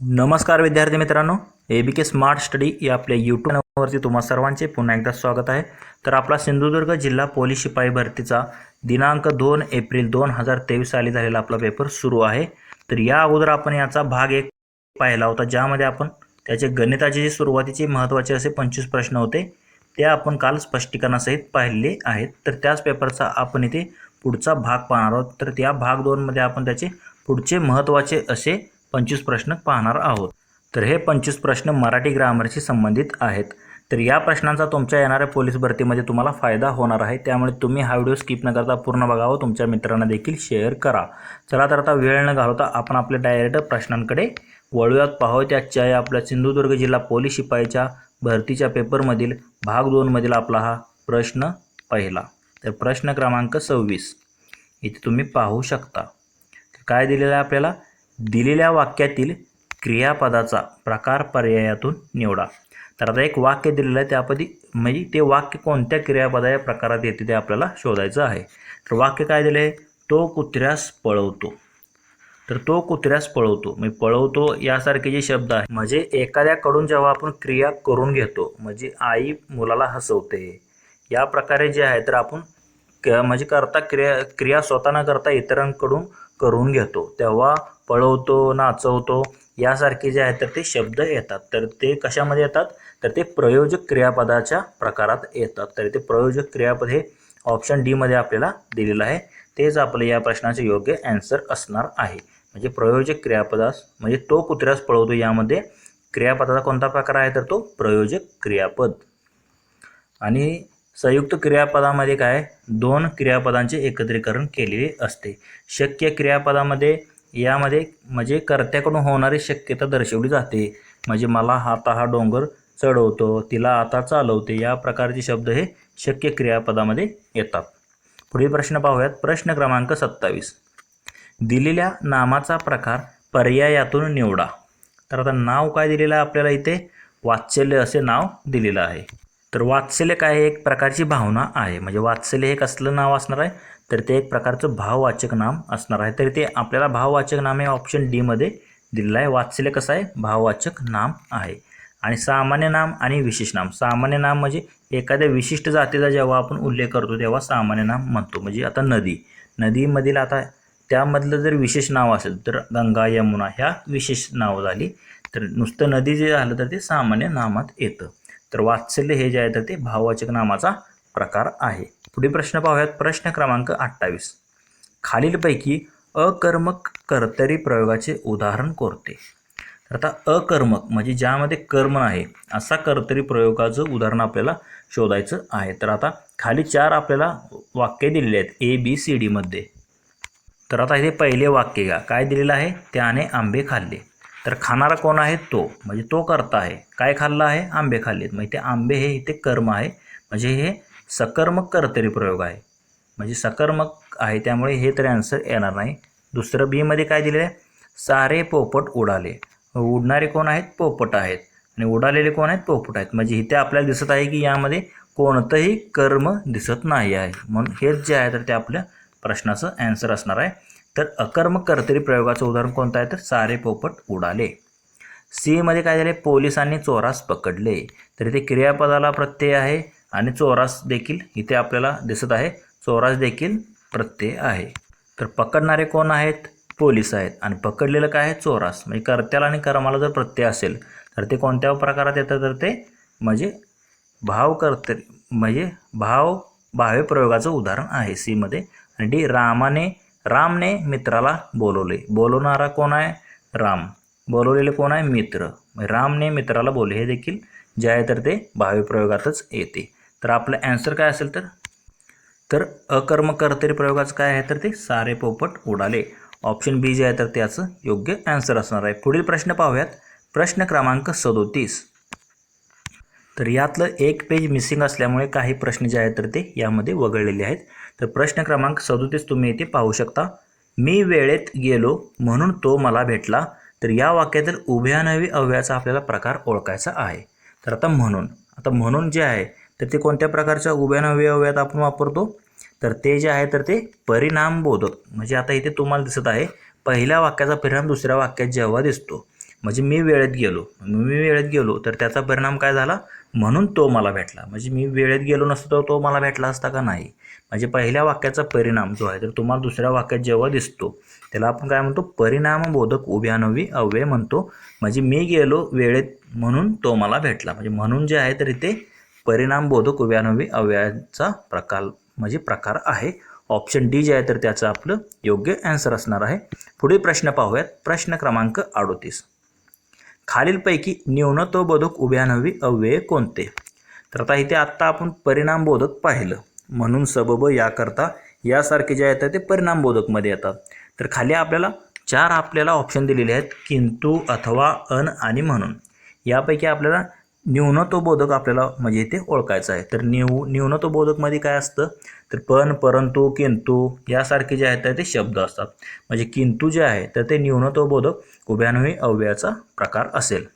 नमस्कार विद्यार्थी मित्रांनो ए बी के स्मार्ट स्टडी या आपल्या यूट्यूब चॅनलवरती तुम्हा सर्वांचे पुन्हा एकदा स्वागत आहे. तर आपला सिंधुदुर्ग जिल्हा पोलीस शिपाई भरतीचा दिनांक दोन एप्रिल दोन हजार तेवीस साली झालेला आपला पेपर सुरू आहे. तर या अगोदर आपण याचा भाग एक पाहिला होता ज्यामध्ये आपण त्याचे गणिताचे जे सुरुवातीचे महत्त्वाचे असे पंचवीस प्रश्न होते ते आपण काल स्पष्टीकरणासहित पाहिले आहेत. तर त्याच पेपरचा आपण इथे पुढचा भाग पाहणार आहोत. तर त्या भाग दोनमध्ये आपण त्याचे पुढचे महत्त्वाचे असे पंचवीस प्रश्न पाहणार आहोत. तर हे पंचवीस प्रश्न मराठी ग्रामरशी संबंधित आहेत. तर या प्रश्नांचा तुमच्या येणाऱ्या पोलीस भरतीमध्ये तुम्हाला फायदा होणार आहे. त्यामुळे तुम्ही हा व्हिडिओ स्किप न करता पूर्ण बघावं तुमच्या मित्रांना देखील शेअर करा. चला तर आता वेळ न घालवता आपण आपल्या डायरेक्ट प्रश्नांकडे वळूयात. पाहूया त्याच्या या आपल्या सिंधुदुर्ग जिल्हा पोलीस शिपाईच्या भरतीच्या पेपरमधील भाग दोनमधील आपला हा प्रश्न पहिला. तर प्रश्न क्रमांक सव्वीस. इथे तुम्ही पाहू शकता. काय दिलेलं आहे आपल्याला? दिलेल्या वाक्यातील क्रियापदाचा प्रकार पर्यायातून निवडा. तर आता एक वाक्य दिलेलं आहे त्यापदी म्हणजे ते वाक्य कोणत्या क्रियापदा या प्रकारात येते ते आपल्याला शोधायचं आहे. तर वाक्य काय दिलं आहे तो कुत्र्यास पळवतो. तर तो कुत्र्यास पळवतो. म्हणजे पळवतो यासारखे जे शब्द आहे म्हणजे एखाद्याकडून जेव्हा आपण क्रिया करून घेतो म्हणजे आई मुलाला हसवते या प्रकारे जे आहे तर आपण क म्हणजे करता क्रिया क्रिया स्वतः न करता इतरांकडून करून घेतो. तेव्हा पळवतो नाचवतो यासारखे जे आहेत तर ते शब्द येतात. तर ते कशामध्ये येतात? तर ते प्रयोजक क्रियापदाच्या प्रकारात येतात. तर ते प्रयोजक क्रियापद हे ऑप्शन डीमध्ये आपल्याला दिलेलं आहे. तेच आपलं या प्रश्नाचे योग्य ॲन्सर असणार आहे. म्हणजे प्रयोजक क्रियापदास म्हणजे तो कुत्र्यास पळवतो यामध्ये क्रियापदाचा कोणता प्रकार आहे? तर तो प्रयोजक क्रियापद. आणि संयुक्त क्रियापदामध्ये काय? दोन क्रियापदांचे एकत्रीकरण केलेले असते. शक्य क्रियापदामध्ये यामध्ये म्हणजे कर्त्याकडून होणारी शक्यता दर्शवली जाते. म्हणजे मला हाता हा डोंगर चढवतो तिला आता चालवते या प्रकारचे शब्द हे शक्य क्रियापदामध्ये येतात. पुढील प्रश्न पाहूयात. प्रश्न क्रमांक सत्तावीस. दिलेल्या नामाचा प्रकार पर्यायातून निवडा. तर आता नाव काय दिलेलं आहे आपल्याला इथे? वात्सल्य असे नाव दिलेलं आहे. तर वात्सल्य काय एक प्रकारची भावना आहे. म्हणजे वात्सल्य हे कसलं नाव असणार आहे? तर ते एक प्रकारचं भाववाचक नाम असणार आहे. तर ते आपल्याला भाववाचक नाम हे ऑप्शन डीमध्ये दिलेलं आहे. वात्सल्य कसं आहे? भाववाचक नाम आहे. आणि सामान्य नाम आणि विशेष नाम. सामान्य नाम म्हणजे एखाद्या विशिष्ट जातीचा जेव्हा आपण उल्लेख करतो तेव्हा सामान्य नाम म्हणतो. म्हणजे आता नदी. नदीमधील आता त्यामधलं जर विशेष नाव असेल तर गंगा यमुना ह्या विशेष नावं झाली. तर नुसतं नदी जे झालं तर ते सामान्य नामात येतं. तर वात्सल्य हे जे आहे तर ते भाववाचक नामाचा प्रकार आहे. पुढे प्रश्न पाहूयात. प्रश्न क्रमांक अठ्ठावीस. खालीलपैकी अकर्मक कर्तरी प्रयोगाचे उदाहरण कोरते. तर आता अकर्मक म्हणजे ज्यामध्ये कर्म आहे असा कर्तरी प्रयोगाचं उदाहरण आपल्याला शोधायचं आहे. तर आता खाली चार आपल्याला वाक्य दिलेले आहेत ए बी सी डीमध्ये तर आता इथे पहिले वाक्य घ्या. काय दिलेलं आहे? त्याने आंबे खाल्ले. तर खाणारा कोण आहे? तो. म्हणजे तो करता आहे. काय खाल्ला आहे? आंबे खाल्लेत. म्हणजे ते आंबे हे इथे कर्म आहे. म्हणजे हे सकर्मक कर्तरी प्रयोग आहे. म्हणजे सकर्मक आहे त्यामुळे हे तरी आन्सर येणार नाही. दुसरं बीमध्ये काय दिलेलं आहे? सारे पोपट उडाले. उडणारे कोण आहेत? पोपट आहेत. आणि उडालेले कोण आहेत? पोपट आहेत. म्हणजे इथे आपल्याला दिसत आहे की यामध्ये कोणतंही कर्म दिसत नाही आहे. म्हणून हेच जे आहे तर ते आपल्या प्रश्नाचं ॲन्सर असणार आहे. तर अकर्मक कर्तरी प्रयोगाचं उदाहरण कोणतं आहे? तर सारे पोपट उडाले. सीमध्ये काय झाले? पोलिसांनी चोरास पकडले. तर इथे क्रियापदाला प्रत्यय आहे. आणि चोरास देखील इथे आपल्याला दिसत आहे. चोरास देखील प्रत्यय आहे. तर पकडणारे कोण आहेत? पोलीस आहेत. आणि पकडलेलं काय आहे? चोरास. म्हणजे कर्त्याला आणि कर्माला जर प्रत्यय असेल तर ते कोणत्या प्रकारात येतं? तर ते म्हणजे भाव कर्त म्हणजे भाव भावे प्रयोगाचं उदाहरण आहे. सीमध्ये. आणि डी रामाने रामने मित्राला बोलवले. बोलवणारा कोण आहे? राम. बोलवलेले कोण आहे? मित्र. म्हणजे रामने मित्राला बोलले. हे देखील जे आहे तर ते भावे प्रयोगातच येते. तर आपलं ॲन्सर काय असेल तर? तर अकर्म कर्तरी प्रयोगाचं काय आहे तर ते सारे पोपट उडाले. ऑप्शन बी जे आहे तर त्याचं योग्य ॲन्सर असणार आहे. पुढील प्रश्न पाहूयात. प्रश्न क्रमांक सदोतीस. तर यातलं एक पेज मिसिंग असल्यामुळे काही प्रश्न जे आहेत तर ते यामध्ये वगळलेले आहेत. तर प्रश्न क्रमांक सदोतीस तुम्ही इथे पाहू शकता. मी वेळेत गेलो म्हणून तो मला भेटला. तर या वाक्यातील उभ्यानवी अव्याचा आपल्याला प्रकार ओळखायचा आहे. तर आता म्हणून आता म्हणून जे आहे तर ते कोणत्या प्रकारच्या उभ्यानवी अवयवात आपण वापरतो? तर ते जे आहे तर ते परिणाम बोधक. म्हणजे आता इथे तुम्हाला दिसत आहे पहिल्या वाक्याचा परिणाम दुसऱ्या वाक्यात जेव्हा दिसतो. म्हणजे मी वेळेत गेलो. मी वेळेत गेलो तर त्याचा परिणाम काय झाला? म्हणून तो मला भेटला. म्हणजे मी वेळेत गेलो नसतो तर तो मला भेटला असता का नाही? म्हणजे पहिल्या वाक्याचा परिणाम जो आहे तर तुम्हाला दुसऱ्या वाक्यात जेव्हा दिसतो त्याला आपण काय म्हणतो? परिणामबोधक उभ्यानवी अव्यय म्हणतो. म्हणजे मी गेलो वेळेत म्हणून तो मला भेटला. म्हणजे म्हणून जे आहे तर इथे परिणामबोधक उभ्यानवी अव्ययाचा प्रकार म्हणजे प्रकार आहे. ऑप्शन डी जे आहे तर त्याचं आपलं योग्य ॲन्सर असणार आहे. पुढील प्रश्न पाहूयात. प्रश्न क्रमांक अडोतीस. खालीलपैकी न्यूनत्वबोधक उभ्यानवी अव्यय कोणते? तर आता इथे आत्ता आपण परिणामबोधक पाहिलं. म्हणून सबब याकरता यासारखे जे आहेत ते परिणामबोधकमध्ये येतात. तर खाली आपल्याला चार आपल्याला ऑप्शन दिलेले आहेत. किंतु अथवा अन आणि म्हणून. यापैकी आपल्याला न्यूनतोबोधक आपल्याला म्हणजे इथे ओळखायचं आहे. तर न्यू न्यूनतोबोधकमध्ये काय असतं? तर पण परंतु किंतु यासारखे जे आहेत ते शब्द असतात. म्हणजे किंतु जे आहे तर ते न्यूनत्वबोधक उभ्यान्वयी अव्ययाचा प्रकार असेल.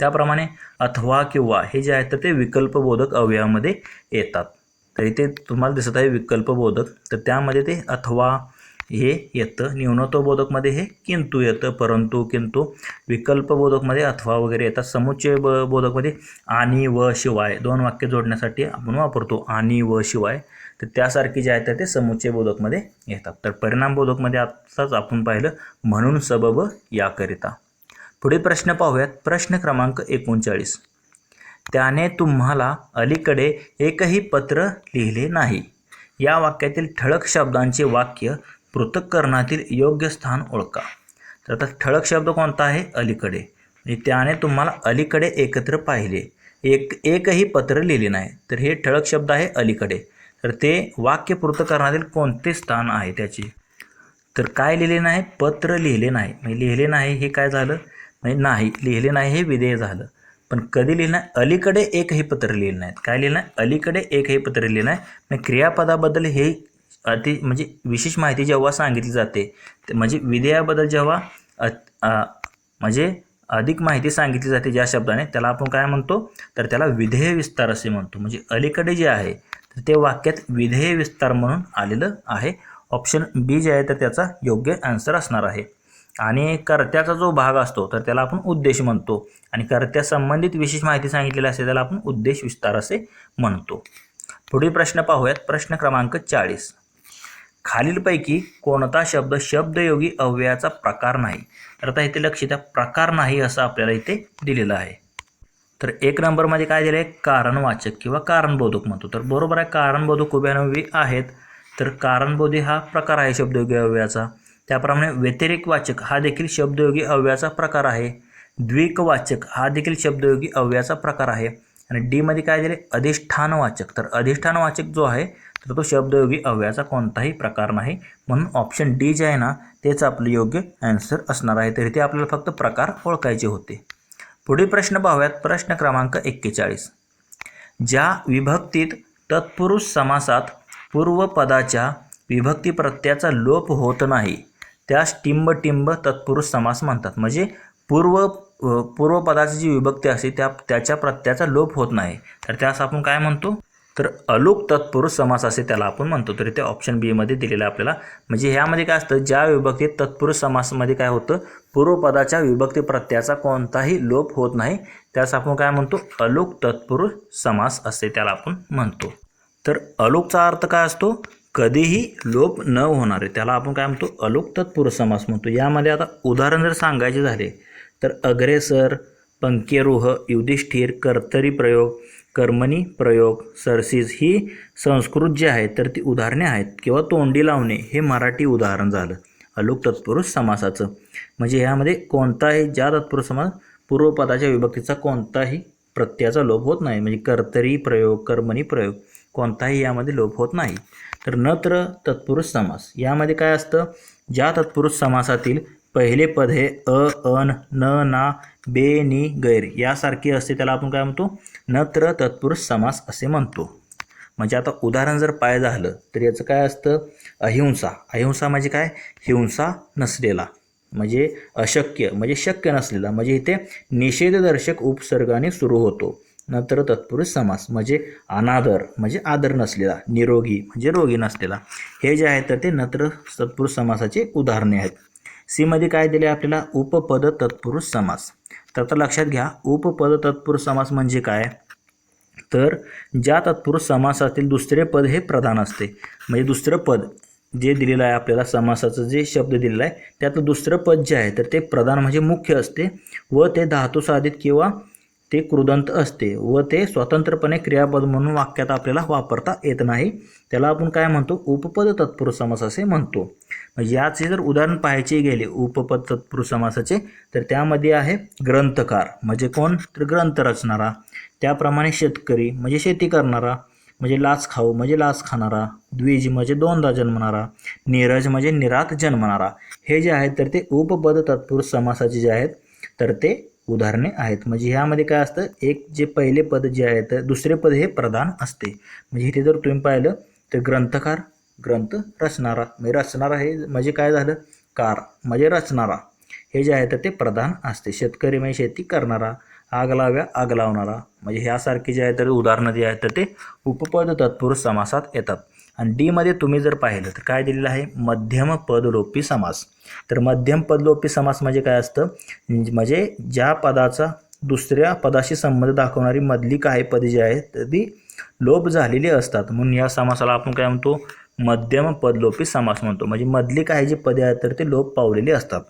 त्याप्रमाणे अथवा किंवा हे जे आहेत तर ते विकल्पबोधक अवयवामध्ये येतात. तर इथे तुम्हाला दिसत आहे विकल्पबोधक तर त्यामध्ये ते अथवा हे येतं न्यूनत्वबोधकमध्ये हे किंतु येतं परंतु किंतु विकल्पबोधकमध्ये अथवा वगैरे येतात. समुच्चय ब बोधकमध्ये आणि व शिवाय दोन वाक्य जोडण्यासाठी आपण वापरतो आणि व शिवाय. तर त्यासारखे जे आहेत ते समुच्चय बोधकमध्ये येतात. तर परिणाम बोधकमध्ये आत्ताच आपण पाहिलं म्हणून सबब याकरिता. पुढे प्रश्न पाहूयात. प्रश्न क्रमांक एकोणचाळीस. त्याने तुम्हाला अलीकडे एकही पत्र लिहिले नाही. या वाक्यातील ठळक शब्दांचे वाक्य पृथक्करणातील योग्य स्थान ओळखा. तर आता ठळक शब्द कोणता आहे? अलीकडे. म्हणजे त्याने तुम्हाला अलीकडे एकत्र पाहिले. एक एकही पत्र लिहिले नाही. तर हे ठळक शब्द आहे अलीकडे. तर ते वाक्य पृथक्करणातील कोणते स्थान आहे त्याचे? तर काय लिहिले नाही? पत्र लिहिले नाही. म्हणजे लिहिले नाही हे काय झालं? म्हणजे नाही लिहिले नाही हे विधेय झालं. पण कधी लिहिलं नाही? अलीकडे एकही पत्र लिहिलं नाहीत. काय लिहिलं नाही? अलीकडे एकही पत्र लिहिलं नाही. मग क्रियापदाबद्दल हे अति म्हणजे विशेष माहिती जेव्हा सांगितली जाते म्हणजे विधेयाबद्दल जेव्हा अ म्हणजे अधिक माहिती सांगितली जाते ज्या शब्दाने त्याला आपण काय म्हणतो? तर त्याला विधेय विस्तार असे म्हणतो. म्हणजे अलीकडे जे आहे तर ते वाक्यात विधेय विस्तार म्हणून आलेलं आहे. ऑप्शन बी जे आहे तर त्याचा योग्य आन्सर असणार आहे. आणि कर्त्याचा जो भाग असतो तर त्याला आपण उद्देश म्हणतो. आणि कर्त्या संबंधित विशेष माहिती सांगितलेली असते त्याला आपण उद्देश विस्तार असे म्हणतो. पुढील प्रश्न पाहूयात. प्रश्न क्रमांक चाळीस. खालीलपैकी कोणता शब्द शब्दयोगी अव्ययाचा प्रकार नाही? तर आता इथे लक्ष द्या प्रकार नाही असं आपल्याला इथे दिलेलं आहे. तर एक नंबरमध्ये काय दिलं आहे कारणवाचक किंवा कारणबोधक म्हणतो. तर बरोबर आहे कारणबोधक उभ्यानवी आहेत. तर कारणबोधी हा प्रकार आहे शब्दयोगी अव्ययाचा. त्याप्रमाणे व्यतिरिक वाचक हा देखील शब्दयोगी अव्ययाचा प्रकार आहे. द्विकवाचक हा देखील शब्दयोगी अव्ययाचा प्रकार आहे. आणि डीमध्ये काय दिले अधिष्ठानवाचक. तर अधिष्ठानवाचक जो आहे तर तो शब्दयोगी अव्ययाचा कोणताही प्रकार नाही. म्हणून ऑप्शन डी जे आहे ना तेच आपलं योग्य ॲन्सर असणार आहे. तर इथे आपल्याला फक्त प्रकार ओळखायचे होते. पुढील प्रश्न पाहूयात. प्रश्न क्रमांक एक्केचाळीस. ज्या विभक्तीत तत्पुरुष समासात पूर्वपदाच्या विभक्ती प्रत्ययाचा लोप होत नाही त्यास टिंब टिंब तत्पुरुष समास म्हणतात. म्हणजे पूर्व पूर्वपदाची जी विभक्ती असते त्या त्याच्या प्रत्ययाचा लोप होत नाही. तर त्यास आपण काय म्हणतो? तर अलुक तत्पुरुष समास असे त्याला आपण म्हणतो. तर इथे ऑप्शन बीमध्ये दिलेलं आहे आपल्याला. म्हणजे ह्यामध्ये काय असतं? ज्या विभक्तीत तत्पुरुष समासामध्ये काय होतं? पूर्वपदाच्या विभक्ती प्रत्ययाचा कोणताही लोप होत नाही. त्यास आपण काय म्हणतो? अलुक तत्पुरुष समास असे त्याला आपण म्हणतो. तर अलोकचा अर्थ काय असतो? कधीही लोप न होणारे. त्याला आपण काय म्हणतो? अलोक तत्पुरुष समास म्हणतो. यामध्ये आता उदाहरण जर सांगायचे झाले तर अग्रेसर पंकेरोह युधिष्ठिर कर्तरी प्रयोग कर्मणी प्रयोग सरसीज ही संस्कृत जे आहे तर ती उदाहरणे आहेत. किंवा तोंडी लावणे हे मराठी उदाहरण झालं. अलोक तत्पुरुष समासाचं. म्हणजे ह्यामध्ये कोणताही ज्या तत्पुरुष समास पूर्वपदाच्या विभक्तीचा कोणताही प्रत्ययाचा लोप होत नाही. म्हणजे कर्तरी प्रयोग कर्मणी प्रयोग कोणताही यामध्ये लोप होत नाही. तर नत्र तत्पुरुष समास. यामध्ये काय असतं? ज्या तत्पुरुष समासातील पहिले पद हे अ अन न ना बे नि गैर यासारखी असते. त्याला आपण काय म्हणतो? नत्र तत्पुरुष समास असे म्हणतो. म्हणजे आता उदाहरण जर पाय झालं तर याचं काय असतं? अहिंसा. अहिंसा म्हणजे काय? हिंसा नसलेला. म्हणजे अशक्य. म्हणजे शक्य नसलेला. म्हणजे इथे निषेधदर्शक उपसर्गाने सुरू होतो. नंतर तत्पुरुष समास. म्हणजे अनादर. म्हणजे आदर नसलेला. निरोगी. म्हणजे रोगी नसलेला. हे जे आहे तर ते नत्र तत्पुरुष समासाचे उदाहरणे आहेत. सीमध्ये काय दिले आपल्याला? उपपद तत्पुरुष समास. तर आता लक्षात घ्या उपपद तत्पुरुष समास म्हणजे काय? तर ज्या तत्पुरुष समासातील दुसरे पद हे प्रधान असते. म्हणजे दुसरं पद जे दिलेलं आहे आपल्याला समासाचं जे शब्द दिलेला आहे त्यातलं दुसरं पद जे आहे तर ते प्रधान म्हणजे मुख्य असते व ते धातुसाधित किंवा ते कृदंत असते व ते स्वतंत्रपणे क्रियापद म्हणून वाक्यात आपल्याला वापरता येत नाही. त्याला आपण काय म्हणतो? उपपद तत्पुरुष समास असे म्हणतो. म्हणजे याचे जर उदाहरण पाहायचे गेले उपपद तत्पुरुष समासाचे तर त्यामध्ये आहे ग्रंथकार. म्हणजे कोण? तर ग्रंथ रचणारा. त्याप्रमाणे शेतकरी म्हणजे शेती करणारा म्हणजे लाच खाऊ म्हणजे लाच खाणारा द्विज म्हणजे दोनदा जन्मणारा नीरज म्हणजे निरात जन्मणारा. हे जे आहेत तर ते उपपद तत्पुरुष समासाचे जे आहेत तर ते उदाहरणे आहेत. म्हणजे ह्यामध्ये काय असतं एक जे पहिले पद जे आहे तर दुसरे पद हे प्रधान असते. म्हणजे इथे जर तुम्ही पाहिलं तर ग्रंथकार ग्रंथ रचणारा. म्हणजे रचणारा हे म्हणजे काय झालं? कार. म्हणजे रचणारा. हे जे आहे तर ते प्रधान असते. शेतकरी म्हणजे शेती करणारा आग लाव्या आग लावणारा म्हणजे ह्यासारखे जे आहे तर उदाहरणं जे आहेत तर ते उपपद तत्पुरुष समासात येतात. आणि डीमध्ये तुम्ही जर पाहिलं तर काय दिलेलं आहे? मध्यम पदलोपी समास. तर मध्यम पदलोपी समास म्हणजे काय असतं? म्हणजे ज्या पदाचा दुसऱ्या पदाशी संबंध दाखवणारी मधली काही पदे जी आहेत तर ती लोप झालेली असतात. म्हणून या समासाला आपण काय म्हणतो? मध्यम पदलोपी समास म्हणतो. म्हणजे मधली काही जी पदे आहेत तर ते लोप पावलेली असतात.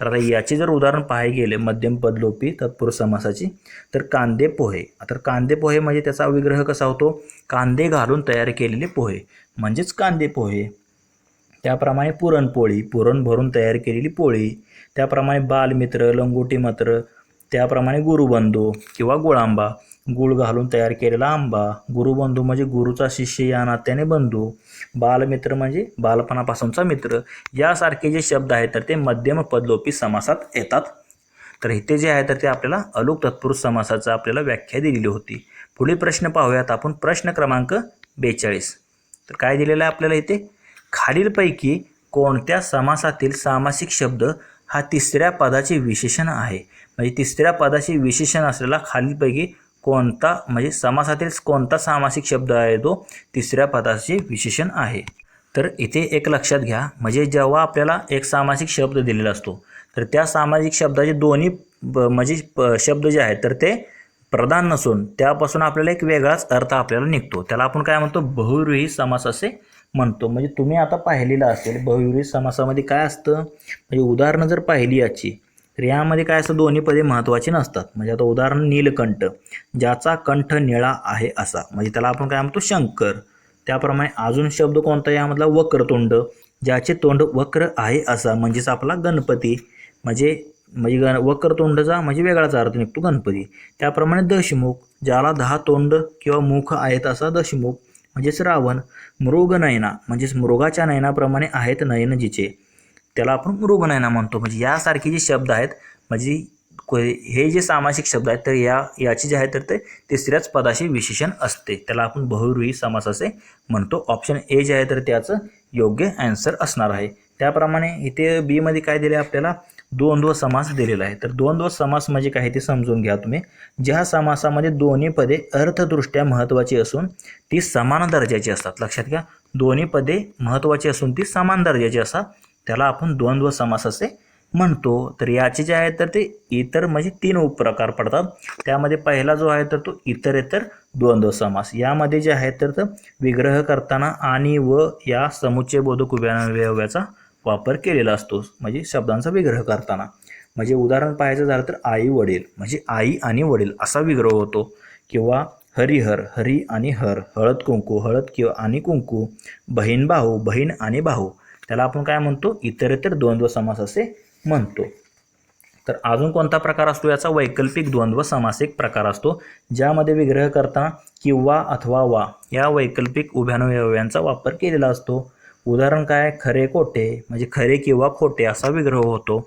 तर आता याचे जर उदाहरण पाहायला गेले मध्यम पदलोपी तत्पुरुष समासाची तर कांदे पोहे. तर कांदे पोहे म्हणजे त्याचा विग्रह कसा होतो? कांदे घालून तयार केलेले पोहे. म्हणजेच कांदे पोहे. त्याप्रमाणे पुरणपोळी पुरण भरून तयार केलेली पोळी. त्याप्रमाणे बालमित्र लंगोटी मात्र त्याप्रमाणे गुरुबंधू किंवा गुळांबा. गुळ घालून तयार केलेला आंबा. गुरुबंधू म्हणजे गुरुचा शिष्य या नात्याने बंधू. बालमित्र म्हणजे बालपणापासूनचा मित्र. यासारखे जे शब्द आहेत तर ते मध्यम पदलोपी समासात येतात. तर इथे जे आहे तर ते आपल्याला अलुक तत्पुरुष समासाचं आपल्याला व्याख्या दिलेली होती. पुढील प्रश्न पाहूयात आपण. प्रश्न क्रमांक बेचाळीस. तर काय दिलेलं आहे आपल्याला इथे? खालीलपैकी कोणत्या समासातील सामासिक शब्द हा तिसऱ्या पदाचे विशेषण आहे? म्हणजे तिसऱ्या पदाचे विशेषण असलेला खालीलपैकी कोणता म्हणजे समासातील कोणता सामासिक शब्द आहे तो तिसऱ्या पदाचे विशेषण आहे. तर इथे एक लक्षात घ्या म्हणजे जेव्हा आपल्याला एक सामासिक शब्द दिलेला असतो तर त्या सामाजिक शब्दाचे दोन्ही ब- म्हणजे प- शब्द जे आहेत तर ते प्रधान नसून त्यापासून आपल्याला एक वेगळाच अर्थ आपल्याला निघतो. त्याला आपण काय म्हणतो? बहुव्रीही समास असे म्हणतो. म्हणजे तुम्ही आता पाहिलेलं असेल बहुव्रीही समासामध्ये काय असतं? म्हणजे उदाहरणं जर पाहिली याची तर यामध्ये काय असं दोन्ही पदे महत्त्वाची नसतात. म्हणजे आता उदाहरण नीलकंठ ज्याचा कंठ निळा आहे असा. म्हणजे त्याला आपण काय म्हणतो? शंकर. त्याप्रमाणे अजून शब्द कोणता? यामधला वक्रतोंड ज्याचे तोंड वक्र आहे असा. म्हणजेच आपला गणपती. म्हणजे म्हणजे गण वक्रतोंडचा म्हणजे वेगळाच अर्थ निघतो गणपती. त्याप्रमाणे दशमुख ज्याला दहा तोंड किंवा मुख आहेत असा दशमुख. म्हणजेच रावण मृगनयना म्हणजेच मृगाच्या नयनाप्रमाणे आहेत नयनजीचे. त्याला आपण मृगनयना म्हणतो. म्हणजे यासारखे जे शब्द आहेत म्हणजे को- हे जे सामासिक शब्द आहेत तर या याचे जे आहे तर ते तिसऱ्याच पदाशी विशेषण असते. त्याला आपण बहुरूही समास असे म्हणतो. ऑप्शन ए जे आहे तर त्याचं योग्य ॲन्सर असणार आहे. त्याप्रमाणे इथे बीमध्ये काय दिले आपल्याला? द्वंद्व समास दिलेला आहे. तर द्वंद्व समास म्हणजे काय ते समजून घ्या तुम्ही. ज्या समासामध्ये दोन्ही पदे अर्थदृष्ट्या महत्त्वाची असून ती समान दर्जाची असतात. लक्षात घ्या. दोन्ही पदे महत्त्वाची असून ती समान दर्जाची असतात त्याला आपण द्वंद्व समास असे म्हणतो. तर याचे जे आहे तर ते इतर म्हणजे तीन उपप्रकार पडतात. त्यामध्ये पहिला जो आहे तर तो इतरेतर द्वंद्व समास. यामध्ये जे आहे तर विग्रह करताना आणि व या समुच्चय बोधक वापर केलेला असतो. म्हणजे शब्दांचा विग्रह करताना. म्हणजे उदाहरण पाहायचं झालं तर आई वडील. म्हणजे आई आणि वडील असा विग्रह होतो. किंवा हरिहर हरी आणि हर. हळद कुंकू हळद किंवा आणि कुंकू. बहीण भाऊ बहीण आणि भाऊ. त्याला आपण काय म्हणतो? इतरेतर द्वंद्व समास असे म्हणतो. तर अजून कोणता प्रकार असतो याचा? वैकल्पिक द्वंद्व समास एक प्रकार असतो ज्यामध्ये विग्रह करता किंवा अथवा वा या वैकल्पिक उभ्यानुव्ययांचा वापर केलेला असतो. उदाहरण काय? खरे खोटे म्हणजे खरे किंवा खोटे असा विग्रह होतो.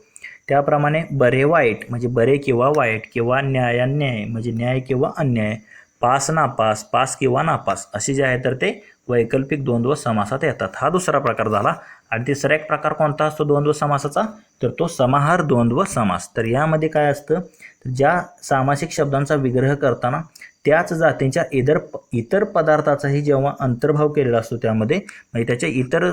त्याप्रमाणे बरे वाईट म्हणजे बरे किंवा वाईट किंवा न्यायान्याय म्हणजे न्याय किंवा अन्याय पास नापास पास किंवा नापास असे जे आहे तर ते वैकल्पिक द्वंद्व समासात येतात. हा दुसरा प्रकार झाला. आणि तिसरा एक प्रकार कोणता असतो द्वंद्व समासाचा? तर तो समाहार द्वंद्व समास. तर यामध्ये काय असतं? तर ज्या सामासिक शब्दांचा विग्रह करताना त्याच जातींच्या इतर इतर पदार्थाचाही जेव्हा अंतर्भाव केलेला असतो त्यामध्ये म्हणजे त्याच्या इतर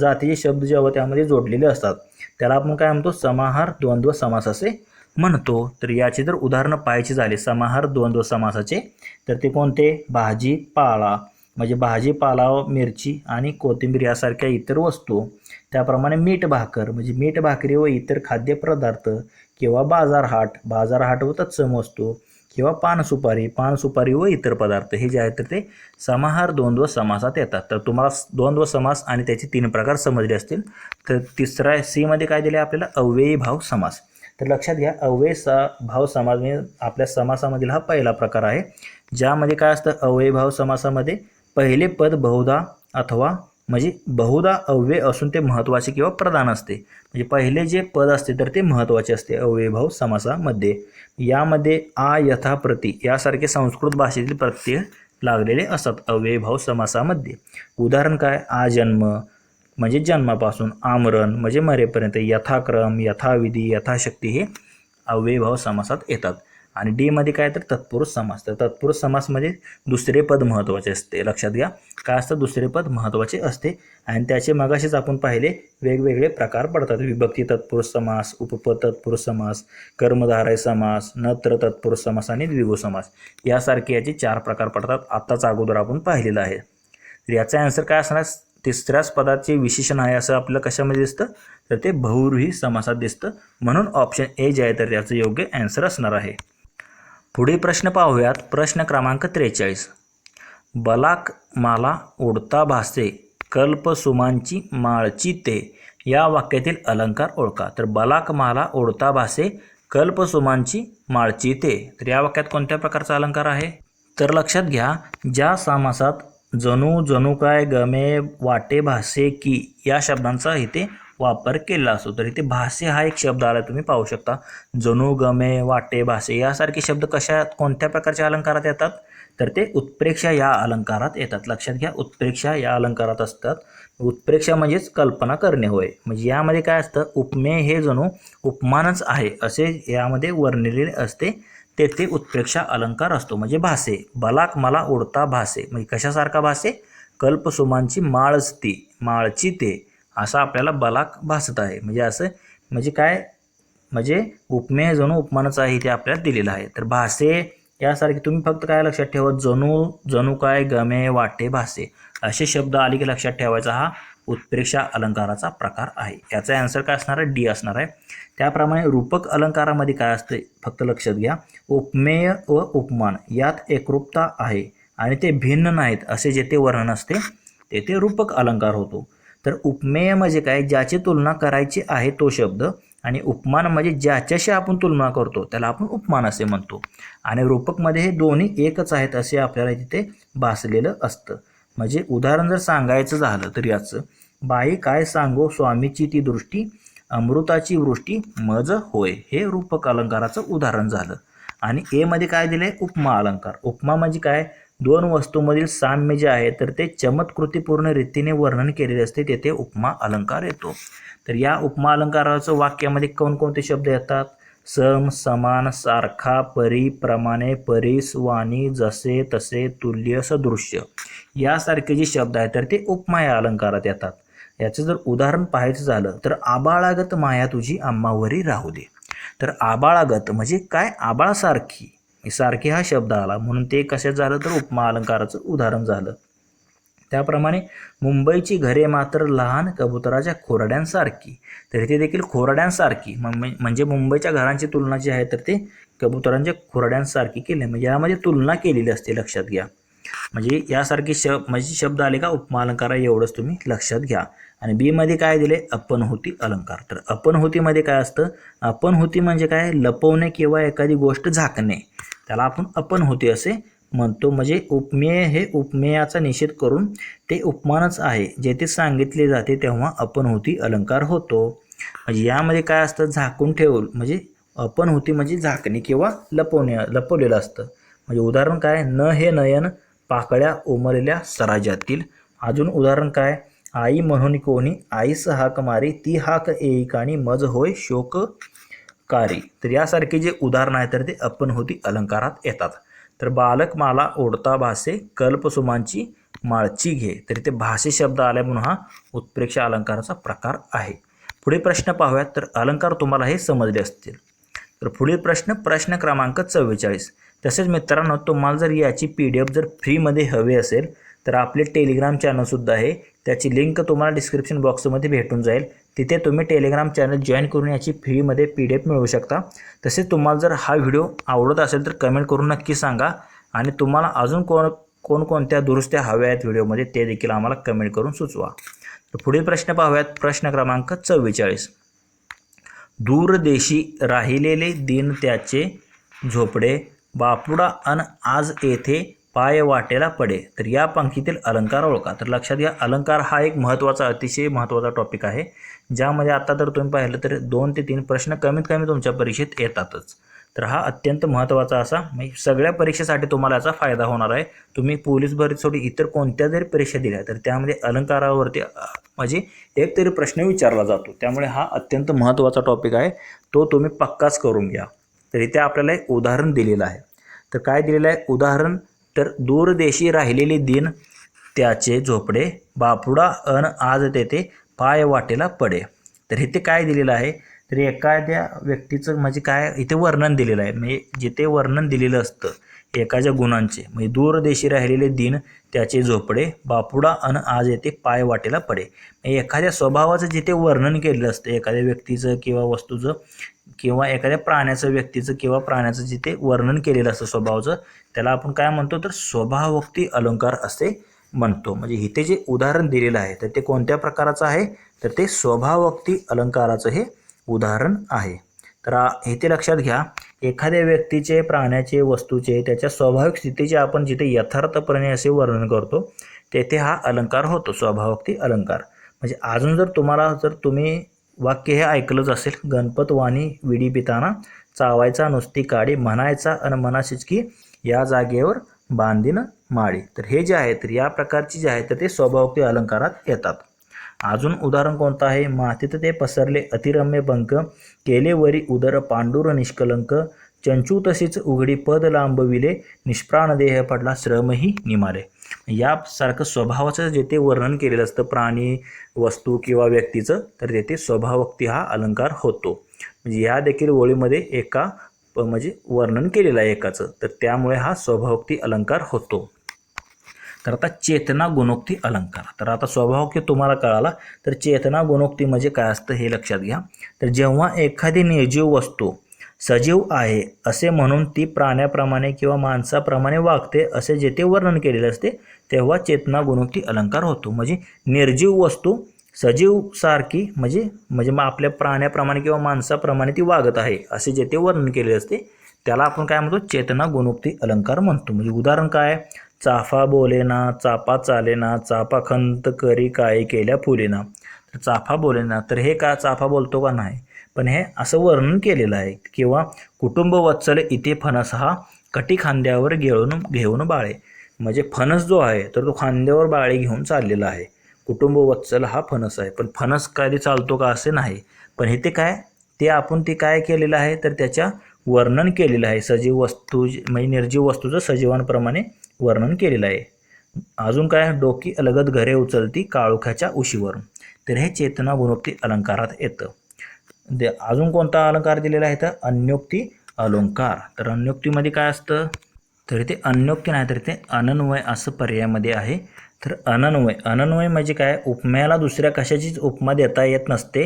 जातीचे शब्द जेव्हा त्यामध्ये जोडलेले असतात त्याला आपण काय म्हणतो? समाहार द्वंद्व समास असे म्हणतो. तर याचे जर उदाहरणं पाहायची झाली समाहार द्वंद्व समासाचे तर ते कोणते? भाजी पाळा म्हणजे भाजीपाला मिरची आणि कोथिंबीर यासारख्या इतर वस्तू त्याप्रमाणे मीठ भाकर म्हणजे मीठ भाकरी व इतर खाद्यपदार्थ किंवा बाजारहाट बाजारहाट व तत्सम वस्तू किंवा पान सुपारी पान सुपारी व इतर पदार्थ हे जे आहेत तर ते समाहार द्वंद्व समासात येतात. तर तुम्हाला द्वंद्व समास आणि त्याचे तीन प्रकार समजले असतील. तर तिसरा सीमध्ये काय दिले आपल्याला? अव्ययी भाव समास. तर लक्षात घ्या अव्यय सा भाव समास म्हणजे आपल्या समासामधील हा पहिला प्रकार आहे ज्यामध्ये काय असतं? अव्यय भाव समासामध्ये पहिले पद बहुधा अथवा म्हणजे बहुधा अव्यय असून ते महत्त्वाचे किंवा प्रधान असते. म्हणजे पहिले जे पद असते तर ते महत्त्वाचे असते. अव्ययभाव समासामध्ये यामध्ये आ यथा प्रति यासारखे संस्कृत भाषेतील प्रत्यय लागलेले असतात. अव्ययभाव समासामध्ये उदाहरण काय? आ जन्म म्हणजे जन्मापासून. आमरण म्हणजे मरेपर्यंत. यथाक्रम यथाविधी यथाशक्ती हे अव्ययभाव समासात येतात. आणि डीमध्ये काय तर तत्पुरुष समास. तर तत्पुरुष समासमध्ये म्हणजे दुसरे पद महत्त्वाचे असते. लक्षात घ्या. काय असतं? दुसरे पद महत्त्वाचे असते. आणि त्याचे मगाशीच आपण पाहिले वेगवेगळे प्रकार पडतात. विभक्ती तत्पुरुष समास उपपद तत्पुरुष समास कर्मधारय समास नत्र तत्पुरुष समास आणि द्विगु समास. यासारखे याचे चार प्रकार पडतात. आत्ताच अगोदर आपण पाहिलेलं आहे. तर याचा आन्सर काय असणार? तिसऱ्याच पदाचे विशेषण आहे असं आपलं कशामध्ये दिसतं? तर ते बहुरूही समासात दिसतं. म्हणून ऑप्शन ए जे आहे तर याचं योग्य ॲन्सर असणार आहे. पुढील प्रश्न पाहूयात. प्रश्न क्रमांक त्रेचाळीस. बलाक माला उडता भासे कल्पसुमांची माळची ते या वाक्यातील अलंकार ओळखा. तर बलाक माला उडता भासे कल्पसुमांची माळची ते. तर या वाक्यात कोणत्या प्रकारचा अलंकार आहे? तर लक्षात घ्या ज्या समासात जणू जणू काय गमे वाटे भासे की या शब्दांचा इथे वापर केला असतो तर इथे भासे हा एक शब्द आला तुम्ही पाहू शकता. जणू गमे वाटे भासे यासारखे शब्द कशा कोणत्या प्रकारच्या अलंकारात येतात? तर ते उत्प्रेक्षा या अलंकारात येतात. लक्षात घ्या उत्प्रेक्षा या अलंकारात असतात. उत्प्रेक्षा म्हणजेच कल्पना करणे होय. म्हणजे यामध्ये काय असतं? उपमेय हे जणू उपमानच आहे असे यामध्ये वर्णिलेले असते. तेथे उत्प्रेक्षा अलंकार असतो. म्हणजे भासे बलाक मला उडता भासे म्हणजे कशासारखा भासे कल्पसुमांची माळच ती माळची ते असा आपल्याला बलाक भासत आहे. म्हणजे असं म्हणजे काय? म्हणजे उपमेय जणू उपमानच आहे ते आपल्याला दिलेलं आहे. तर भासे यासारखे तुम्ही फक्त काय लक्षात ठेवा? जणू जणू काय गमे वाटे भासे असे शब्द आले की लक्षात ठेवायचा हा उत्प्रेक्षा अलंकाराचा प्रकार आहे. याचा ॲन्सर काय असणार आहे? डी असणार आहे. त्याप्रमाणे रूपक अलंकारामध्ये काय असते फक्त लक्षात घ्या. उपमेय व उपमान यात एकरूपता आहे आणि ते भिन्न नाहीत. असे जेथे वर्णन असते तेथे रूपक अलंकार होतो. तर उपमेय म्हणजे काय? ज्याची तुलना करायची आहे तो शब्द आणि उपमान म्हणजे ज्याच्याशी आपण तुलना करतो त्याला आपण उपमान असे म्हणतो. आणि रूपकमध्ये हे दोन्ही एकच आहेत असे आपल्याला तिथे भासलेलं असतं. म्हणजे उदाहरण जर सांगायचं झालं तर याचं बाई काय सांगो स्वामीची ती दृष्टी अमृताची वृष्टी मज होय हे रूपक अलंकाराचं उदाहरण झालं. आणि एमध्ये काय दिले उपमा अलंकार. उपमा म्हणजे काय? दोन वस्तूमधील साम्य जे आहे तर ते चमत्कृतीपूर्ण रीतीने वर्णन केलेले असते. तेथे उपमा अलंकार येतो. तर या उपमा अलंकाराचं वाक्यामध्ये कोणकोणते शब्द येतात? सम समान सारखा परी प्रमाणे परीस वाणी जसे तसे तुल्य सदृश्य. यासारखे जे शब्द आहेत तर ते उपमा या अलंकारात येतात. याचं जर उदाहरण पाहायचं झालं तर आबाळागत माया तुझी अम्मावरी राहू दे. तर आबाळागत म्हणजे काय? आबाळासारखी. सारखे हा शब्द आला. म्हणून ते कसे झालं तर उपमा अलंकाराचं उदाहरण झालं. त्याप्रमाणे मुंबईची घरे मात्र लहान कबुतराच्या खोरड्यांसारखी. तर ते देखील खोरड्यांसारखी. म्हणजे मुंबईच्या घरांची तुलना जी आहे तर ते कबुतरांच्या खोरड्यांसारखी केली. म्हणजे यामध्ये तुलना केलेली असते लक्षात घ्या. म्हणजे यासारखे शब म्हणजे शब्द आले का उपमा अलंकार एवढंच तुम्ही लक्षात घ्या. आणि बीमध्ये काय दिले? अपनहोती अलंकार. तर अपनहोतीमध्ये काय असतं? अपनहोती म्हणजे काय? लपवणे किंवा एखादी गोष्ट झाकणे. त्याला आपण अपनहोती असे म्हणतो. म्हणजे उपमेय हे उपमेयाचा निषेध करून ते उपमानच आहे. जेथे सांगितले जाते तेव्हा अपनहोती अलंकार होतो. म्हणजे यामध्ये काय असतं? झाकून ठेवून. म्हणजे अपनहोती म्हणजे झाकणे किंवा लपवणे लपवलेलं असतं. म्हणजे उदाहरण काय? न हे नयन पाकळ्या उमरलेल्या सराजातील अजून उदाहरण काय? आई म्हणून कोणी आईस हाक मारी ती हाक येईक आणि मज होय शोक कारी तर यासारखे जे उदाहरण आहे तर ते अपनहोती अलंकारात येतात. तर बालक माला ओढता भासे कल्पसुमांची माळची घे. तर इथे भाषे शब्द आल्या म्हणून हा उत्प्रेक्ष अलंकाराचा प्रकार आहे. पुढे प्रश्न पाहूयात. तर अलंकार तुम्हाला हे समजले असतील. तर पुढील प्रश्न प्रश्न क्रमांक चव्वेचाळीस. तसेच मित्रांनो तुम्हाला जर याची पी डी एफ जर फ्रीमध्ये हवी असेल तर आपले टेलिग्राम चॅनलसुद्धा आहे. त्याची लिंक तुम्हाला डिस्क्रिप्शन बॉक्समध्ये भेटून जाईल. तिथे तुम्ही टेलिग्राम चॅनल जॉईन करून याची फ्रीमध्ये पी डी एफ मिळवू शकता. तसेच तुम्हाला जर हा व्हिडिओ आवडत असेल तर कमेंट करून नक्की सांगा. आणि तुम्हाला अजून कोण कोणकोणत्या दुरुस्त्या हव्या आहेत व्हिडिओमध्ये ते देखील आम्हाला कमेंट करून सुचवा. तर पुढील प्रश्न पाहूयात. प्रश्न क्रमांक चव्वेचाळीस. दूरदेशी राहिलेले दिन त्याचे झोपडे बापुडा अन आज येथे पाय वाटेला पडे. तर या पंक्तीतील अलंकार ओळखा. तर लक्षात घ्या अलंकार हा एक महत्त्वाचा अतिशय महत्त्वाचा टॉपिक आहे. ज्यामध्ये आता तर तुम्ही पाहिलं तर दोन ते तीन प्रश्न कमीत कमी तुमच्या परीक्षेत येतातच. तर हा अत्यंत महत्त्वाचा असा म्हणजे सगळ्या परीक्षेसाठी तुम्हाला याचा फायदा होणार आहे. तुम्ही पोलीस भरती सोडी इतर कोणत्या जरी परीक्षा दिल्या तर त्यामध्ये अलंकारावरती म्हणजे एक तरी प्रश्न विचारला जातो. त्यामुळे हा अत्यंत महत्त्वाचा टॉपिक आहे. तो तुम्ही पक्काच करून घ्या. तर इथे आपल्याला एक उदाहरण दिलेलं आहे. तर काय दिलेलं आहे? उदाहरण तर दूरदेशी राहिलेले दिन त्याचे झोपडे बापुडा अन आज तेथे पाय वाटेला पडे. तर इथे काय दिलेलं आहे? तर एखाद्या व्यक्तीचं म्हणजे काय? इथे वर्णन दिलेलं आहे. म्हणजे जिथे वर्णन दिलेलं असतं एखाद्या गुणांचे म्हणजे दूरदेशी राहिलेले दिन त्याचे झोपडे बापुडा अन आज येथे पाय वाटेला पडे. म्हणजे एखाद्या स्वभावाचं जिथे वर्णन केलेलं असतं एखाद्या व्यक्तीचं किंवा वस्तूचं किंवा एखाद्या प्राण्याचं व्यक्तीचं किंवा प्राण्याचं जिथे वर्णन केलेलं असतं स्वभावाचं त्याला आपण काय म्हणतो? तर स्वभावोक्ती अलंकार असे म्हणतो. म्हणजे इथे जे उदाहरण दिलेलं आहे तर ते कोणत्या प्रकाराचं आहे? तर ते स्वभावोक्ती अलंकाराचं हे उदाहरण आहे. तर इथे लक्षात घ्या एखाद्या व्यक्तीचे प्राण्याचे वस्तूचे त्याच्या स्वाभाविक स्थितीचे आपण जिथे यथार्थपणे असे वर्णन करतो तेथे हा अलंकार होतो स्वभावोक्ती अलंकार. म्हणजे अजून जर तुम्हाला जर तुम्ही वाक्य हे ऐकलंच असेल गणपत वाणी विडी पिताना चावायचा नुसती काडी म्हणायचा आणि मनाशीच की या जागेवर बांधीन माळी. तर हे जे आहे तर या प्रकारची जे आहे तर ते स्वभावोक्ती अलंकारात येतात. अजून उदाहरण कोणतं आहे? मातीत ते पसरले अतिरम्य पंख केलेवरी उदर पांडुर निष्कलंक चंचू तशीच उघडी पद लांबविले निष्प्राण देह पडला श्रमही निमाले यासारखं स्वभावाचं जेथे वर्णन केलेलं असतं प्राणी वस्तू किंवा व्यक्तीचं तर तेथे स्वभावोक्ती हा अलंकार होतो. म्हणजे ह्या देखील ओळीमध्ये एका म्हणजे वर्णन केलेलं आहे एकाचं. तर त्यामुळे हा स्वभावोक्ती अलंकार होतो. तर आता चेतना गुणोक्ती अलंकार. तर आता स्वभावोक्ती तुम्हाला कळाला. तर चेतना गुणोक्ती म्हणजे काय असतं हे लक्षात घ्या. तर जेव्हा एखादी निर्जीव वस्तू सजीव आहे असे म्हणून ती प्राण्याप्रमाणे किंवा माणसाप्रमाणे वागते असे जेथे वर्णन केलेले असते तेव्हा चेतना गुणोक्ती अलंकार होतो. म्हणजे निर्जीव वस्तू सजीव सारखी म्हणजे म्हणजे मग आपल्या प्राण्याप्रमाणे किंवा माणसाप्रमाणे ती वागत आहे असे जे ते वर्णन केलेले असते त्याला आपण काय म्हणतो? चेतना गुणोक्ती अलंकार म्हणतो. म्हणजे उदाहरण काय? चाफा बोलेना चापा चालेना चाफा खंत करी काय केल्या फुलेना. तर चाफा बोलेना तर हे का चाफा बोलतो का नाही? पण हे असं वर्णन केलेलं आहे. किंवा कुटुंब वत्सल इथे फणस हा कटी खांद्यावर घेऊन घेऊन बाळे. म्हणजे फणस जो आहे तर तो खांद्यावर बाळे घेऊन चाललेला आहे. कुटुंब वत्सल हा फणस आहे. पण फणस कधी चालतो का असे नाही. पण इथे काय? ते आपण ते काय केलेलं आहे? तर त्याच्या वर्णन केलेलं आहे. सजीव वस्तू म्हणजे निर्जीव वस्तूचं सजीवांप्रमाणे वर्णन केलेलं आहे. अजून काय? डोकी अलगद घरे उचलती काळोख्याच्या उशीवरून. तर हे चेतना गुणोक्ती अलंकारात येतं. दे अजून कोणता अलंकार दिलेला आहे? तर अन्योक्ती अलंकार. तर अन्योक्तीमध्ये काय असतं? तर इथे अन्योक्ती नाही तर इथे अनन्वय असं पर्यायामध्ये आहे. तर अनन्वय. अनन्वय म्हणजे काय? उपम्याला दुसऱ्या कशाचीच उपमा देता येत नसते.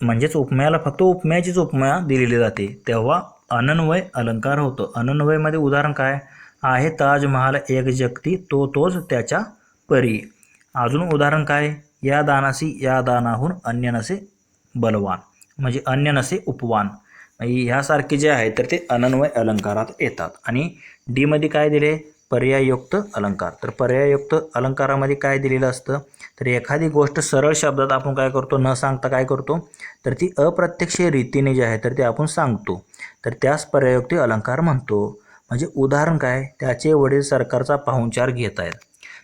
म्हणजेच उपम्याला फक्त उपम्याचीच उपमा दिलेली जाते. तेव्हा अनन्वय अलंकार होतो. अनन्वयमध्ये उदाहरण काय? आहे ताजमहाल एक जगती तो तोच त्याच्या परी. अजून उदाहरण काय? या दानासी या दानाहून अन्य नसे बलवान. म्हणजे अन्य नसे उपवान. ह्यासारखे जे आहे तर ते अनन्वय अलंकारात येतात. आणि डीमध्ये काय दिले? पर्यायुक्त अलंकार. तर पर्यायुक्त अलंकारामध्ये काय दिलेलं असतं? तर एखादी गोष्ट सरळ शब्दात आपण काय करतो? न सांगता काय करतो? तर ती अप्रत्यक्ष रीतीने जे आहे तर ते आपण सांगतो. तर त्यास पर्यायुक्त अलंकार म्हणतो. म्हणजे उदाहरण काय? त्याचे वडील सरकारचा पाहुणचार घेत आहेत.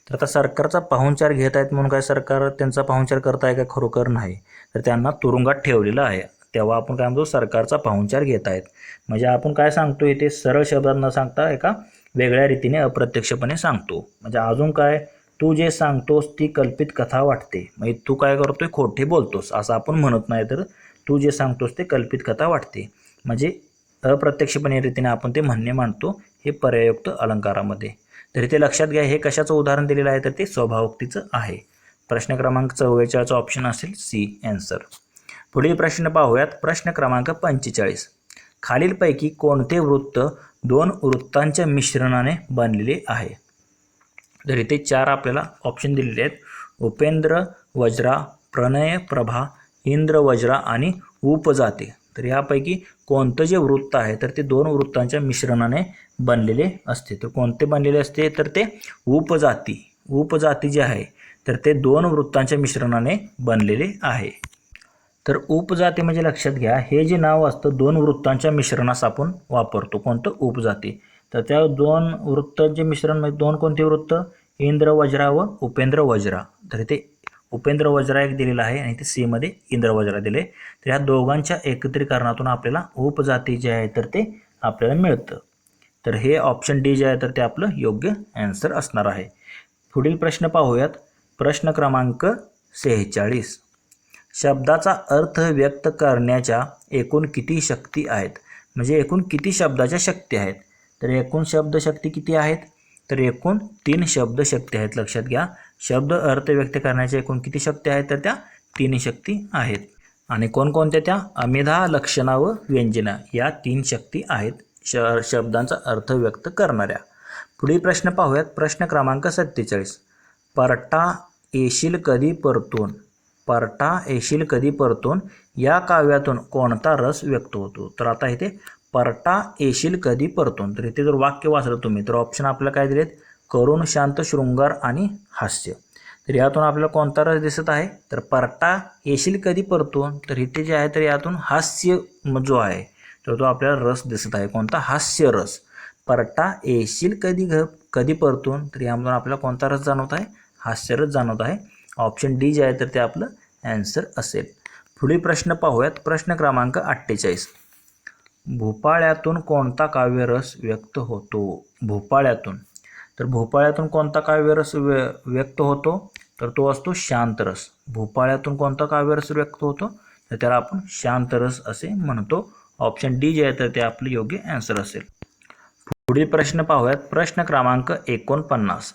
तर आता सरकारचा पाहुणचार घेत आहेत म्हणून काय सरकार त्यांचा पाहुणचार करताय का? खरोखर नाही. तर त्यांना तुरुंगात ठेवलेलं आहे. तेव्हा आपण काय म्हणतो? सरकारचा पाहुणचार घेत आहेत. म्हणजे आपण काय सांगतो? इथे सरळ शब्दात न सांगता एका वेगळ्या रीतीने अप्रत्यक्षपणे सांगतो. म्हणजे अजून काय? तू जे सांगतोस ती कल्पित कथा वाटते. म्हणजे तू काय करतोय? खोटे बोलतोस. असं आपण म्हणत नाही तर तू जे सांगतोस ते कल्पित कथा वाटते. म्हणजे अप्रत्यक्षपणे रीतीने आपण ते म्हणणे मांडतो हे पर्यायुक्त अलंकारामध्ये. तर इथे लक्षात घ्या हे कशाचं उदाहरण दिलेलं आहे? तर ते स्वभावोक्तीचं आहे. प्रश्न क्रमांक चव्वेचाळीसचा ऑप्शन असेल सी ॲन्सर पुढील प्रश्न पाहूयात. प्रश्न क्रमांक पंचेचाळीस. खालीलपैकी कोणते वृत्त दोन वृत्तांच्या मिश्रणाने बनलेले आहे. तर इथे चार आपल्याला ऑप्शन दिलेले आहेत. उपेंद्र वज्रा प्रणय प्रभा इंद्र वज्रा आणि उपजाते. तर यापैकी कोणतं जे वृत्त आहे तर ते दोन वृत्तांच्या मिश्रणाने बनलेले असते. तर कोणते बनलेले असते तर ते उपजाती. उपजाती जे आहे तर ते दोन वृत्तांच्या मिश्रणाने बनलेले आहे. तर उपजाती म्हणजे लक्षात घ्या हे जे नाव असतं दोन वृत्तांच्या मिश्रणास आपण वापरतो. कोणतं? उपजाती. तर त्या दोन वृत्तांचे जे मिश्रण म्हणजे दोन कोणते वृत्त? इंद्र वज्रा व उपेंद्र वज्रा. तर इथे उपेंद्र वज्रा एक दिलेला आहे आणि ते सीमध्ये इंद्र वज्रा दिले. तर ह्या दोघांच्या एकत्रीकरणातून आपल्याला उपजाती जे आहे तर ते आपल्याला मिळतं. तर हे ऑप्शन डी जे आहे तर ते आपलं योग्य ॲन्सर असणार आहे. पुढील प्रश्न पाहूयात. प्रश्न क्रमांक सेहेचाळीस. शब्दाचा अर्थ व्यक्त करण्याच्या एकूण किती शक्ती आहेत? म्हणजे एकूण किती शब्दाच्या शक्ती आहेत? तर एकूण शब्दशक्ती किती आहेत? तर एकूण तीन शब्दशक्ती आहेत. लक्षात घ्या. शब्द अर्थ व्यक्त करण्याच्या एकूण किती शक्ती आहेत? तर त्या तीन शक्ती आहेत. आणि कोणकोणत्या त्या? अमेधा लक्षणा व व्यंजना या तीन शक्ती आहेत. श शब्दांचा अर्थ व्यक्त करणाऱ्या. पुढील प्रश्न पाहूयात. प्रश्न क्रमांक सत्तेचाळीस. परटा येशील कधी परतून? परटा येशील कधी परतून? या काव्यातून कोणता रस व्यक्त होतो? तर आता इथे परटा येशील कधी परतून? तर इथे जर वाक्य वाचलं तुम्ही तर ऑप्शन आपल्याला काय दिलेत? करुण शांत शृंगार आणि हास्य. तर यातून आपल्याला कोणता रस दिसत आहे? तर परटा येशील कधी परतून? तर इथे जे आहे तर यातून हास्य जो आहे तर तो आपल्याला रस दिसत आहे. कोणता? हास्य रस. परटा येशील कधी घ कधी परतून? तर यामधून आपल्याला कोणता रस जाणवत आहे? हास्यरस जाणवत आहे. ऑप्शन डी जे आहे तर ते आपलं ॲन्सर असेल. पुढील प्रश्न पाहूयात. प्रश्न क्रमांक अठ्ठेचाळीस. भोपाळ्यातून कोणता काव्यरस व्यक्त होतो? भोपाळ्यातून. तर भोपाळ्यातून कोणता काव्यरस व्य व्यक्त होतो? तर तो असतो शांतरस भोपाळ्यातून कोणता काव्यरस व्यक्त होतो? तर त्याला आपण शांतरस असे म्हणतो. ऑप्शन डी जे आहे तर ते आपलं योग्य ॲन्सर असेल. पुढील प्रश्न पाहूयात. प्रश्न क्रमांक एकोणपन्नास.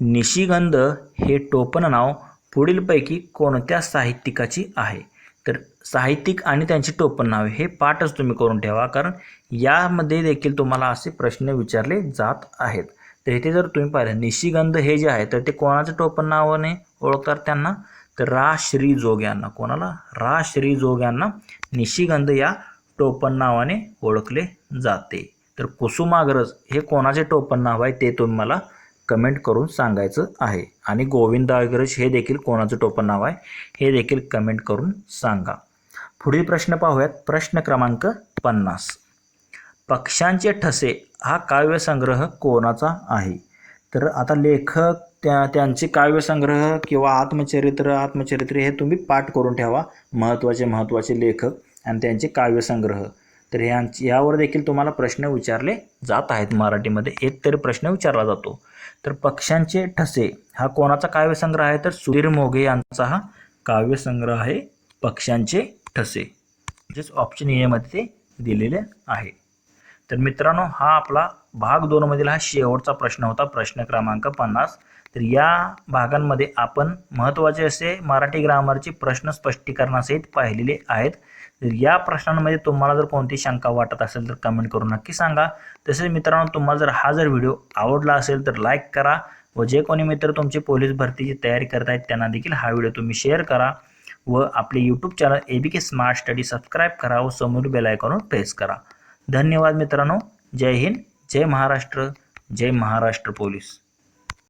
निशिगंध हे टोपण नाव पुढीलपैकी कोणत्या साहित्यिकाची आहे? तर साहित्यिक आणि त्यांची टोपण नावे हे पाठच तुम्ही करून ठेवा कारण यामध्ये देखील तुम्हाला असे प्रश्न विचारले जात आहेत. तर इथे जर तुम्ही पाहिलं निशिगंध हे जे आहे तर ते कोणाचं टोपण नावाने ओळखतात त्यांना? तर रा. श्री. जोग यांना. कोणाला? रा. श्री. जोग यांना निशिगंध या टोपण नावाने ओळखले जाते. तर कुसुमाग्रज हे कोणाचे टोपण नाव आहे ते तुम्ही मला कमेंट करून सांगायचं आहे. आणि गोविंदाग्रज हे देखील कोणाचं टोपण नाव आहे हे देखील कमेंट करून सांगा. पुढील प्रश्न पाहूयात. प्रश्न क्रमांक पन्नास. पक्ष्यांचे ठसे हा काव्यसंग्रह कोणाचा आहे? तर आता लेखक त्या त्यांचे काव्यसंग्रह किंवा आत्मचरित्र आत्मचरित्र हे तुम्ही पाठ करून ठेवा. महत्त्वाचे महत्त्वाचे लेखक आणि त्यांचे काव्यसंग्रह तर यांची यावर देखील तुम्हाला प्रश्न विचारले जात आहेत. मराठीमध्ये एक तरी प्रश्न विचारला जातो. तर पक्ष्यांचे ठसे हा कोणाचा काव्यसंग्रह आहे? तर सुधीर मोघे यांचा हा काव्यसंग्रह आहे पक्ष्यांचे ठसे. म्हणजेच ऑप्शन एमध्ये ते दिलेले आहे. तर मित्रांनो हा आपला भाग दोनमधील हा शेवटचा प्रश्न होता प्रश्न क्रमांक पन्नास. तर या भागांमध्ये आपण महत्त्वाचे असे मराठी ग्रामरचे प्रश्न स्पष्टीकरणासहित पाहिलेले आहेत. या प्रश्नांमध्ये तुम्हाला जर कोणती शंका वाटत असेल तर कमेंट करून नक्की सांगा. तसेच मित्रांनो तुम्हाला जर हा जर व्हिडिओ आवडला असेल तर लाईक करा व जे कोणी मित्र तुमची पोलीस भरतीची तयारी करत आहेत त्यांना देखील हा व्हिडिओ तुम्ही शेअर करा व आपले YouTube channel A B K smart study subscribe करा व समोर बेलायकॉनवर प्रेस करा. धन्यवाद मित्रांनो. जय हिंद जय महाराष्ट्र जय महाराष्ट्र पोलीस.